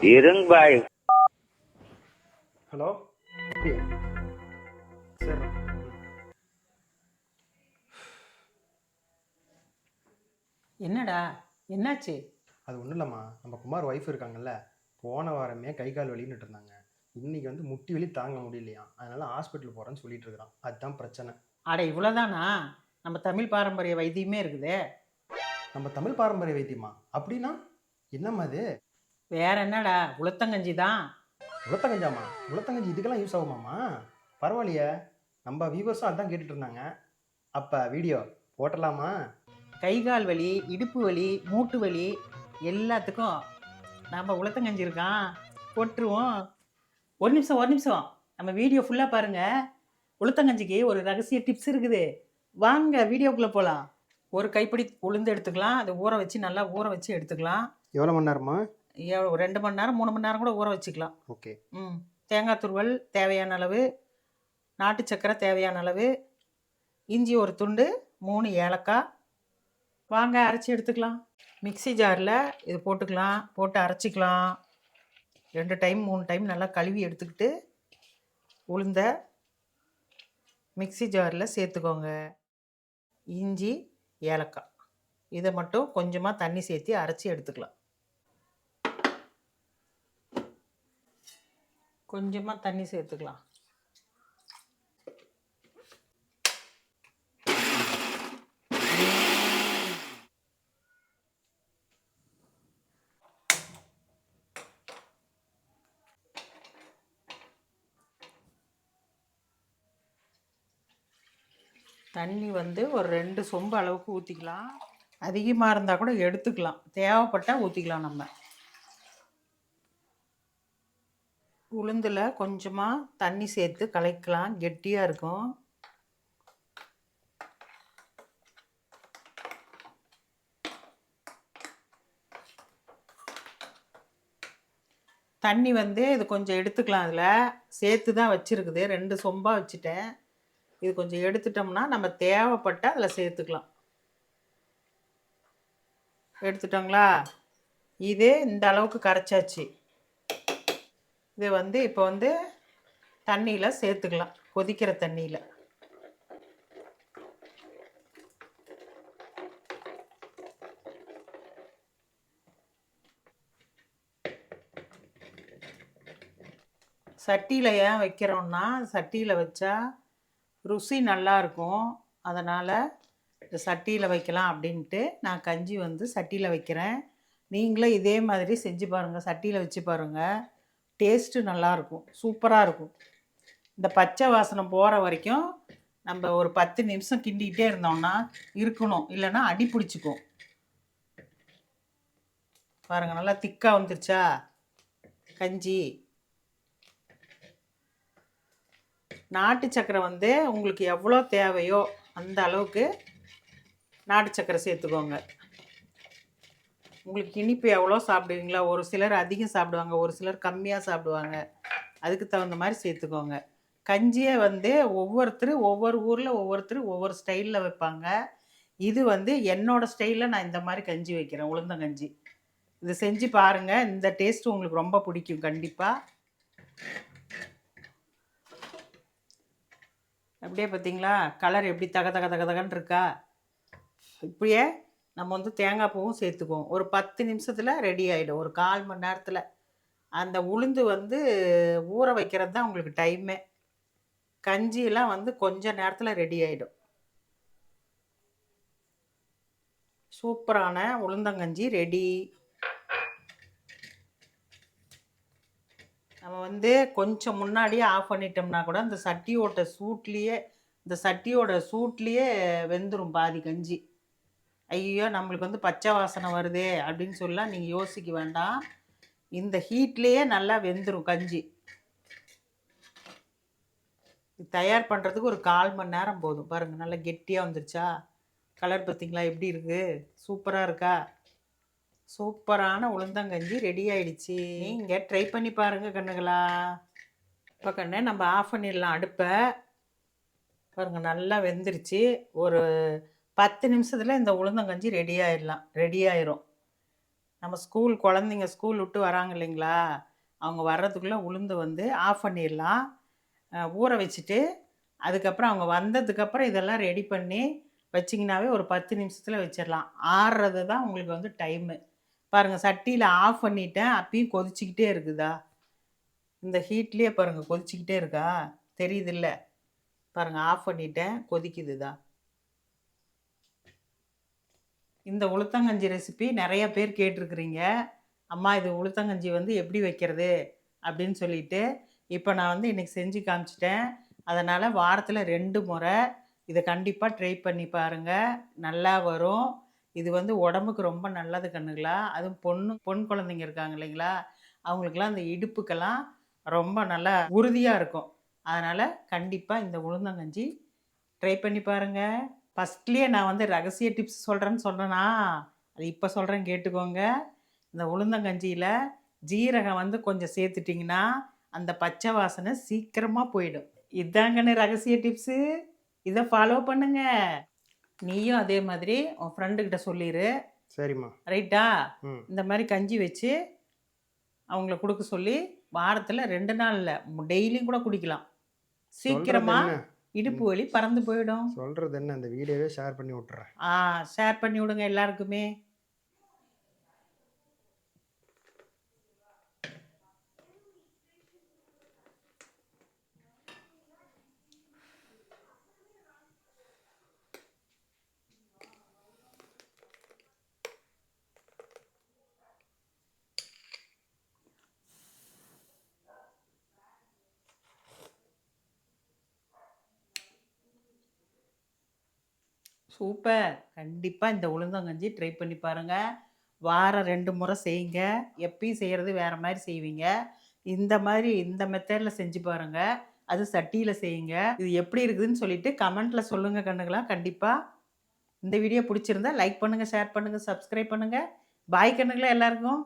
இருங்க bye hello சரி. என்னடா? என்னாச்சு? அது ஒன்றும் இல்லைம்மா. நம்ம குமார் ஒய்ஃப் இருக்காங்கல்ல. போன வாரமே கை கால் வலின்னுட்டு இருந்தாங்க. இன்னைக்கு வந்து முட்டி வலி தாங்க முடியலையா? அதனால ஹாஸ்பிட்டல் போகிறேன்னு சொல்லிட்டு இருக்கிறான். அதுதான் பிரச்சனை. அட இவ்வளோதானா நம்ம தமிழ் பாரம்பரிய வைத்தியமே இருக்குதே. நம்ம தமிழ் பாரம்பரிய வைத்தியமா? அப்படின்னா? என்னம்மா அது? வேற என்னடா? உளுத்தங்கஞ்சி தான் உளுத்தங்கஞ்சாமா உளுத்தங்கஞ்சி இதுக்கெல்லாம் யூஸ் ஆகுமாம்மா? பரவாயில்லையே. நம்ம வியூவர்ஸும் அதான் கேட்டுட்டு இருந்தாங்க. அப்போ வீடியோ போட்டலாமா? கை கால் வலி இடுப்பு வலி மூட்டு வலி எல்லாத்துக்கும் நம்ம உளுத்தங்கஞ்சி இருக்கான் போட்டுருவோம் ஒரு நிமிஷம் ஒரு நிமிஷம். நம்ம வீடியோ ஃபுல்லாக பாருங்க. உளுத்தங்கஞ்சிக்கு ஒரு ரகசிய டிப்ஸ் இருக்குது. வாங்க வீடியோக்குள்ளே போகலாம் ஒரு கைப்பிடி உளுந்து எடுத்துக்கலாம். அதை ஊற வச்சு நல்லா ஊற வச்சு எடுத்துக்கலாம். எவ்வளோ மணி நேரமா எவ்வளோ ரெண்டு மணி நேரம் மூணு மணி நேரம் கூட ஊற வச்சுக்கலாம். ஓகே. ம். தேங்காய் துருவல் தேவையான அளவு நாட்டு சக்கரை தேவையான அளவு இஞ்சி ஒரு துண்டு மூணு ஏலக்காய். வாங்க அரைச்சி எடுத்துக்கலாம். மிக்ஸி ஜாரில் இது போட்டுக்கலாம் போட்டு அரைச்சிக்கலாம். ரெண்டு டைம் மூணு டைம் நல்லா கழுவி எடுத்துக்கிட்டு உளுந்த மிக்ஸி ஜாரில் சேர்த்துக்கோங்க. இஞ்சி ஏலக்காய். இதை மட்டும் கொஞ்சமாக தண்ணி சேர்த்து அரைச்சி எடுத்துக்கலாம். கொஞ்சமாக தண்ணி சேர்த்துக்கலாம். தண்ணி வந்து ஒரு ரெண்டு சொம்பு அளவுக்கு ஊற்றிக்கலாம் அதிகமாக இருந்தால் கூட எடுத்துக்கலாம். தேவைப்பட்டால் ஊற்றிக்கலாம் நம்ம. உளுந்தில் கொஞ்சமாக தண்ணி சேர்த்து கலைக்கலாம். கெட்டியாக இருக்கும். தண்ணி வந்து இது கொஞ்சம் எடுத்துக்கலாம் அதில். சேர்த்து தான் வச்சுருக்குது. ரெண்டு சொம்பாக வச்சுட்டேன். இது கொஞ்சம் எடுத்துட்டோம்னா நம்ம தேவைப்பட்ட அதில் சேர்த்துக்கலாம். எடுத்துட்டோங்களா? இது இந்த அளவுக்கு கரைச்சாச்சு. இது வந்து இப்போ வந்து தண்ணியில் சேர்த்துக்கலாம். கொதிக்கிற தண்ணியில். சட்டியில் ஏன் வைக்கிறோம்னா சட்டியில் வச்சா ருசி நல்லாயிருக்கும் அதனால் இந்த சட்டியில் வைக்கலாம் அப்படின்ட்டு நான் கஞ்சி வந்து சட்டியில் வைக்கிறேன். நீங்களும் இதே மாதிரி செஞ்சு பாருங்கள் சட்டியில் வச்சு பாருங்கள் டேஸ்ட்டு நல்லாயிருக்கும் சூப்பராக இருக்கும். இந்த பச்சை வாசனை போகிற வரைக்கும் நம்ம ஒரு பத்து நிமிஷம் கிண்டிக்கிட்டே இருந்தோம்னா இருக்கணும் இல்லைன்னா அடி பிடிச்சிக்கும். பாருங்கள் நல்லா திக்காக வந்துருச்சா? கஞ்சி. நாட்டு சக்கரை வந்து உங்களுக்கு எவ்வளோ தேவையோ அந்த அளவுக்கு நாட்டு சக்கரை சேர்த்துக்கோங்க. உங்களுக்கு இனிப்பு எவ்வளோ சாப்பிடுவீங்களா? ஒரு சிலர் அதிகம் சாப்பிடுவாங்க ஒரு சிலர் கம்மியாக சாப்பிடுவாங்க. அதுக்கு தகுந்த மாதிரி சேர்த்துக்கோங்க. கஞ்சியை வந்து ஒவ்வொருத்தர் ஒவ்வொரு ஊரில் ஒவ்வொருத்தர் ஒவ்வொரு ஸ்டைலில் வைப்பாங்க. இது வந்து என்னோடய ஸ்டைலில் நான் இந்த மாதிரி கஞ்சி வைக்கிறேன் உளுந்தங்கஞ்சி இது செஞ்சு பாருங்கள் இந்த டேஸ்ட்டு உங்களுக்கு ரொம்ப பிடிக்கும் கண்டிப்பாக அப்படியே பார்த்தீங்களா? கலர் எப்படி தக தக தக தகன்னு இருக்கா? இப்படியே நம்ம வந்து தேங்காய் பூவும் சேர்த்துக்குவோம். ஒரு பத்து நிமிஷத்தில் ரெடி ஆகிடும் ஒரு கால் மணி நேரத்தில். அந்த உளுந்து வந்து ஊற வைக்கிறது தான் உங்களுக்கு டைமே கஞ்சியெல்லாம் வந்து கொஞ்ச நேரத்தில் ரெடி ஆகிடும் சூப்பரான உளுந்தங்கஞ்சி ரெடி நம்ம வந்து கொஞ்சம் முன்னாடியே ஆஃப் பண்ணிட்டோம்னா கூட அந்த சட்டியோட சூட்லேயே இந்த சட்டியோட சூட்லேயே வெந்துடும் பாதி கஞ்சி. ஐயோ நம்மளுக்கு வந்து பச்சை வாசனை வருதே அப்படின்னு சொல்லலாம் நீங்கள் யோசிக்க வேண்டாம். இந்த ஹீட்லேயே நல்லா வெந்துடும் கஞ்சி. தயார் பண்ணுறதுக்கு ஒரு கால் மணி நேரம் போதும். பாருங்கள் நல்லா கெட்டியாக வந்துருச்சா? கலர் பார்த்திங்களா? எப்படி இருக்குது சூப்பராக இருக்கா? சூப்பரான உளுந்தங்கஞ்சி ரெடி ஆயிடுச்சு. நீங்கள் ட்ரை பண்ணி பாருங்கள் கண்ணுங்களா இப்போ கண்ணு நம்ம ஆஃப் பண்ணிடலாம் அடுப்பை. பாருங்கள் நல்லா வெந்துருச்சு. ஒரு பத்து நிமிஷத்தில் இந்த உளுந்தங்கஞ்சி ரெடி ஆயிடலாம் ரெடி ஆயிரும். நம்ம ஸ்கூல் குழந்தைங்க ஸ்கூல் விட்டு வராங்க இல்லைங்களா? அவங்க வர்றதுக்குள்ளே உளுந்து வந்து ஆஃப் பண்ணிடலாம் ஊற வச்சுட்டு அதுக்கப்புறம் அவங்க வந்ததுக்கப்புறம் இதெல்லாம் ரெடி பண்ணி வச்சிங்கனாவே ஒரு பத்து நிமிஷத்தில் வச்சிடலாம் ஆறுறது தான் உங்களுக்கு வந்து டைமு பாருங்கள் சட்டியில் ஆஃப் பண்ணிட்டேன். அப்பயும் கொதிச்சிக்கிட்டே இருக்குதா? இந்த ஹீட்லேயே பாருங்கள் கொதிச்சிக்கிட்டே இருக்கா? தெரியுதில்ல. பாருங்கள் ஆஃப் பண்ணிட்டேன். கொதிக்குதுதா? இந்த உளுத்தங்கஞ்சி ரெசிபி நிறைய பேர் கேட்டிருக்கிறீங்க. அம்மா இது உளுத்தங்கஞ்சி வந்து எப்படி வைக்கிறது? அப்படின்னு சொல்லிட்டு இப்போ நான் வந்து இன்றைக்கி செஞ்சு காமிச்சிட்டேன். அதனால் வாரத்தில் ரெண்டு முறை இதை கண்டிப்பாக ட்ரை பண்ணி பாருங்கள் நல்லா வரும். இது வந்து உடம்புக்கு ரொம்ப நல்லது கண்ணுங்களா அதுவும் பொண்ணு பொன் குழந்தைங்க இருக்காங்க இல்லைங்களா? அவங்களுக்கெல்லாம் அந்த இடுப்புக்கெல்லாம் ரொம்ப நல்லா உறுதியாக இருக்கும். அதனால் கண்டிப்பாக இந்த உளுந்தங்கஞ்சி ட்ரை பண்ணி பாருங்கள் ஃபஸ்ட்லேயே நான் வந்து ரகசிய டிப்ஸ் சொல்கிறேன்னு சொல்கிறேன்னா அது இப்போ சொல்கிறேன் கேட்டுக்கோங்க. இந்த உளுந்தங்கஞ்சியில் ஜீரகம் வந்து கொஞ்சம் சேர்த்துட்டிங்கன்னா அந்த பச்சை வாசனை சீக்கிரமாக போயிடும். இதாங்கன்னு ரகசிய டிப்ஸு இதை ஃபாலோ பண்ணுங்க. நீயும் அதே மாதிரி உன் ஃப்ரெண்டுக்கிட்ட சொல்லிடு சரிம்மா. ரைட்டா இந்த மாதிரி கஞ்சி வச்சு அவங்கள கொடுக்க சொல்லி வாரத்தில் ரெண்டு நாளில் டெய்லியும் கூட குடிக்கலாம். சீக்கிரமாக இடுப்பு வலி பறந்து போயிடும். சொல்கிறது என்ன? இந்த வீடியோவே ஷேர் பண்ணி விட்றேன் ஆ ஷேர் பண்ணி விடுங்க எல்லாருக்குமே. சூப்பர். கண்டிப்பாக இந்த உளுந்தங்கஞ்சி ட்ரை பண்ணி பாருங்கள் வாரம் ரெண்டு முறை செய்யுங்க. எப்பயும் செய்கிறது வேறு மாதிரி செய்வீங்க. இந்த மாதிரி இந்த மெத்தடில் செஞ்சு பாருங்கள் அது சட்டியில் செய்யுங்க. இது எப்படி இருக்குதுன்னு சொல்லிட்டு கமெண்ட்டில் சொல்லுங்கள் கண்ணுங்களா கண்டிப்பாக இந்த வீடியோ பிடிச்சிருந்தா லைக் பண்ணுங்கள் ஷேர் பண்ணுங்கள் சப்ஸ்கிரைப் பண்ணுங்கள் பாய் கண்ணுங்களா எல்லாருக்கும்.